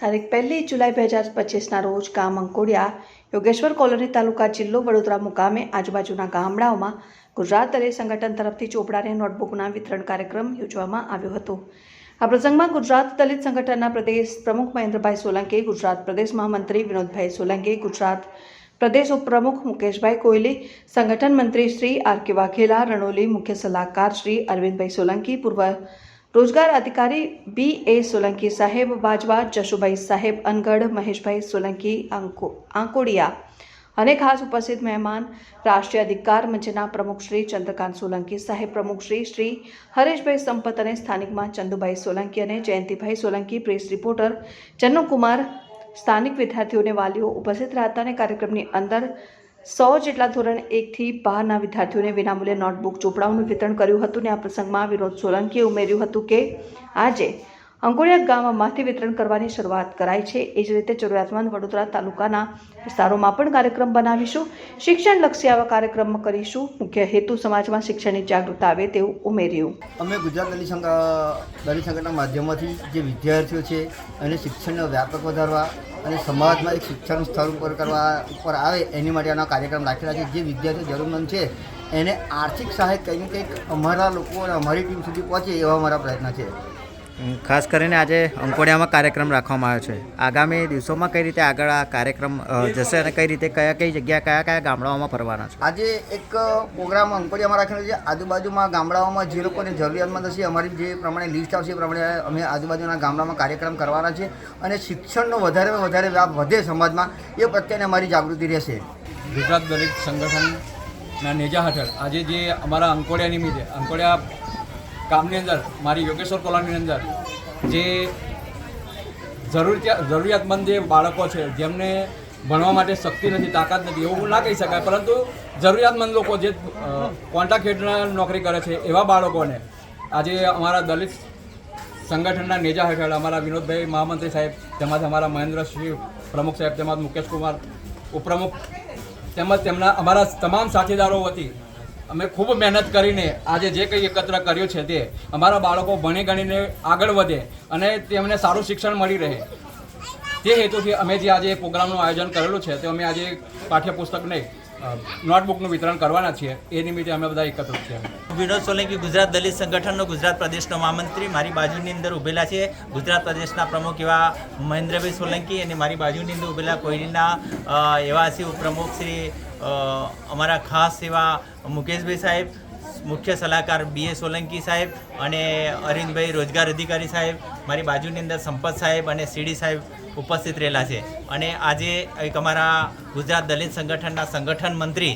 તારીખ પહેલી જુલાઈ બે હજાર પચીસના રોજ ગામ અંકોડિયા, યોગેશ્વર કોલોની તાલુકા જિલ્લો વડોદરા મુકામે આજુબાજુના ગામડાઓમાં ગુજરાત દલિત સંગઠન તરફથી ચોપડાને નોટબુકના વિતરણ કાર્યક્રમ યોજવામાં આવ્યો હતો. આ પ્રસંગમાં ગુજરાત દલિત સંગઠનના પ્રદેશ પ્રમુખ મહેન્દ્રભાઈ સોલંકી, ગુજરાત પ્રદેશ મહામંત્રી વિનોદભાઈ સોલંકી, ગુજરાત પ્રદેશ ઉપપ્રમુખ મુકેશભાઈ કોયલી, સંગઠન મંત્રી શ્રી આર કે વાઘેલા, રણોલી મુખ્ય સલાહકાર શ્રી અરવિંદભાઈ સોલંકી, પૂર્વ રોજગાર અધિકારી બી એ સોલંકી સાહેબ બાજવા જશુભાઈ સાહેબ, અનગઢ મહેશભાઈ સોલંકી, આંકો, આંકોડિયા અને ખાસ ઉપસ્થિત મહેમાન રાષ્ટ્રીય અધિકાર મંચના પ્રમુખ શ્રી ચંદ્રકાંત સોલંકી સાહેબ, પ્રમુખ શ્રી શ્રી હરેશભાઈ સંપત અને સ્થાનિકમાં ચંદુભાઈ સોલંકી અને જયંતિભાઈ સોલંકી, પ્રેસ રિપોર્ટર ચન્નુકુમાર, સ્થાનિક વિદ્યાર્થીઓને વાલીઓ ઉપસ્થિત રહ્યા અને કાર્યક્રમની અંદર સો જેટલા ધોરણ એકથી બારના વિદ્યાર્થીઓને વિનામૂલ્યે નોટબુક ચોપડાઓનું વિતરણ કર્યું હતું અને આ પ્રસંગમાં વિનોદ સોલંકીએ ઉમેર્યું હતું કે આજે અંગોળિયા ગામમાંથી વિતરણ કરવાની શરૂઆત કરાઈ છે. એ જ રીતે જરૂરિયાતમંદ વડોદરા તાલુકાના વિસ્તારોમાં પણ કાર્યક્રમ બનાવીશું. શિક્ષણલક્ષી આવા કાર્યક્રમ કરીશું. મુખ્ય હેતુ સમાજમાં શિક્ષણની જાગૃતતા આવે તેવું ઉમેર્યું. અમે ગુજરાત દલિત સંઘ, દલિત સંઘના માધ્યમથી જે વિદ્યાર્થીઓ છે એને શિક્ષણનો વ્યાપક વધારવા અને સમાજમાં એક શિક્ષણ સ્થળ ઉપર કરવા ઉપર આવે એની માટે આના કાર્યક્રમ રાખેલા છે. જે વિદ્યાર્થીઓ જરૂરમંદ છે, એને આર્થિક સહાય કંઈક ને કંઈક અમારા લોકો અને અમારી ટીમ સુધી પહોંચે એવા અમારા પ્રયત્ન છે. ખાસ કરીને આજે અંકોડિયામાં કાર્યક્રમ રાખવામાં આવ્યો છે. આગામી દિવસોમાં કઈ રીતે આગળ આ કાર્યક્રમ જશે અને કઈ રીતે કયા કઈ જગ્યા કયા કયા ગામડાઓમાં ફરવાના છે? આજે એક પ્રોગ્રામ અંકોડિયામાં રાખેલો છે. આજુબાજુમાં ગામડાઓમાં જે લોકોને જરૂરિયાતમંદ હશે અમારી જે પ્રમાણે લિસ્ટ આવશે એ પ્રમાણે અમે આજુબાજુના ગામડામાં કાર્યક્રમ કરવાના છે અને શિક્ષણનો વધારેમાં વધારે વ્યાપ વધે સમાજમાં એ પ્રત્યેને અમારી જાગૃતિ રહેશે. ગુજરાત દલિત સંગઠનના નેજા હેઠળ આજે જે અમારા અંકોડિયા નિમિત્તે અંકોડિયા ગામની અંદર, મારી યોગેશ્વર કોલોનીની અંદર, જે જરૂરિયાત જરૂરિયાતમંદ જે બાળકો છે, જેમને ભણવા માટે શક્તિ નથી, તાકાત નથી, એવું ના કહી શકાય, પરંતુ જરૂરિયાતમંદ લોકો જે કોન્ટ્રાક્ટ હેઠળ નોકરી કરે છે, એવા બાળકોને આજે અમારા દલિત સંગઠનના નેજા હેઠળ અમારા વિનોદભાઈ મહામંત્રી સાહેબ, તેમજ અમારા મહેન્દ્રસિંહ પ્રમુખ સાહેબ, તેમજ મુકેશ કુમાર ઉપપ્રમુખ, તેમજ તેમના, અમારા તમામ સાથીદારો વતી અમે ખૂબ મહેનત કરીને આજે જે કંઈ એકત્ર કર્યું છે તે અમારા બાળકો ભણી ગણીને આગળ વધે અને તેમને સારું શિક્ષણ મળી રહે. તે હેતુથી અમે જે આજે પ્રોગ્રામનું આયોજન કરેલું છે તે અમે આજે પાઠ્યપુસ્તક નહીં અ, નોટબુકનું વિતરણ કરવાના છીએ. એ નિમિત્તે અમે બધા એકત્રિત છીએ. વિનોદ સોલંકી, ગુજરાત દલિત સંગઠનનો ગુજરાત પ્રદેશનો મહામંત્રી. મારી બાજુની અંદર ઉભેલા છે ગુજરાત પ્રદેશના પ્રમુખ એવા મહેન્દ્રભાઈ સોલંકી અને મારી બાજુની અંદર ઉભેલા કોયલીના એવા શિવ ઉપપ્રમુખ શ્રી અમારા ખાસ એવા મુકેશભાઈ સાહેબ, મુખ્ય સલાહકાર બી એ સોલંકી સાહેબ અને અરવિંદભાઈ રોજગાર અધિકારી સાહેબ મારી બાજુની અંદર સંપત સાહેબ અને સીડી સાહેબ ઉપસ્થિત રહેલા છે. અને આજે એક અમારા ગુજરાત દલિત સંગઠનના સંગઠન મંત્રી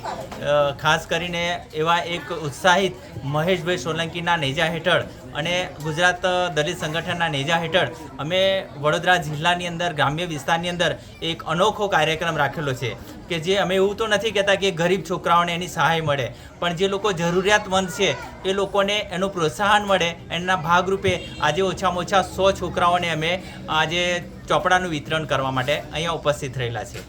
ખાસ કરીને એવા એક ઉત્સાહિત મહેશભાઈ સોલંકીના નેજા હેઠળ અને ગુજરાત દલિત સંગઠનના નેજા હેઠળ અમે વડોદરા જિલ્લાની અંદર, ગ્રામ્ય વિસ્તારની અંદર એક અનોખો કાર્યક્રમ રાખેલો છે કે જે અમે એવું તો નથી કહેતા કે ગરીબ છોકરાઓને એની સહાય મળે, પણ જે લોકો જરૂરિયાતમંદ છે એ લોકોને એનું પ્રોત્સાહન મળે, એના ભાગરૂપે આજે ઓછામાં ઓછા સો છોકરાઓને અમે આજે ચોપડાનું વિતરણ કરવા માટે અહીંયા ઉપસ્થિત રહેલા છે.